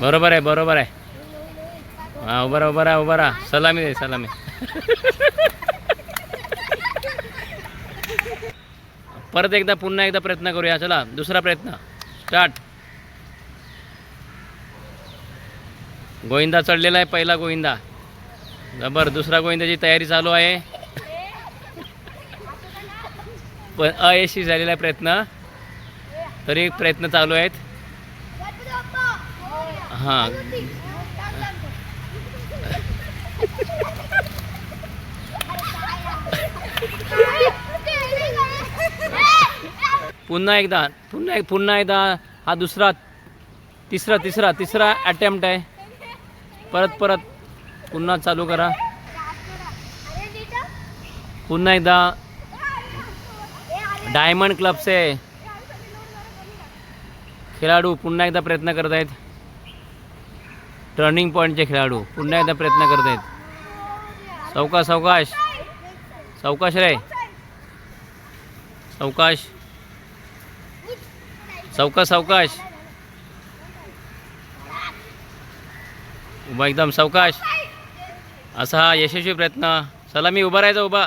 बरोबर आहे बरोबर आहे. हा उभा उभा राहा उभा राहा. सलामी दे सलामी. परत एकदा पुन्हा एकदा प्रयत्न करूया. चला दुसरा प्रयत्न. स्टार्ट. गोविंदा चढलेला आहे पहिला गोविंदा. बरं दुसरा गोविंदाची तयारी चालू आहे. पण अयशस्वी झालेला आहे प्रयत्न. तरी प्रयत्न चालू आहेत. हां. पुन्हा एकदा पुन्हा एक पुन्हा एकदा हा दुसरा तिसरा तिसरा तिसरा अटेम्प्ट आहे. परत परत पुन्हा चालू करा. पुन्हा एकदा डायमंड क्लबचे. खेळाडू पुन्हा एकदा प्रयत्न करत आहेत टर्निंग पॉईंटचे खेळाडू पुन्हा एकदा प्रयत्न करत आहेत सावकाश सावकाश. सावकाश रे. सावकाश. सावकाश सावकाश. उभा एकदम सावकाश. असा हा यशस्वी प्रयत्न. चला मी उभा राहायचा उभा.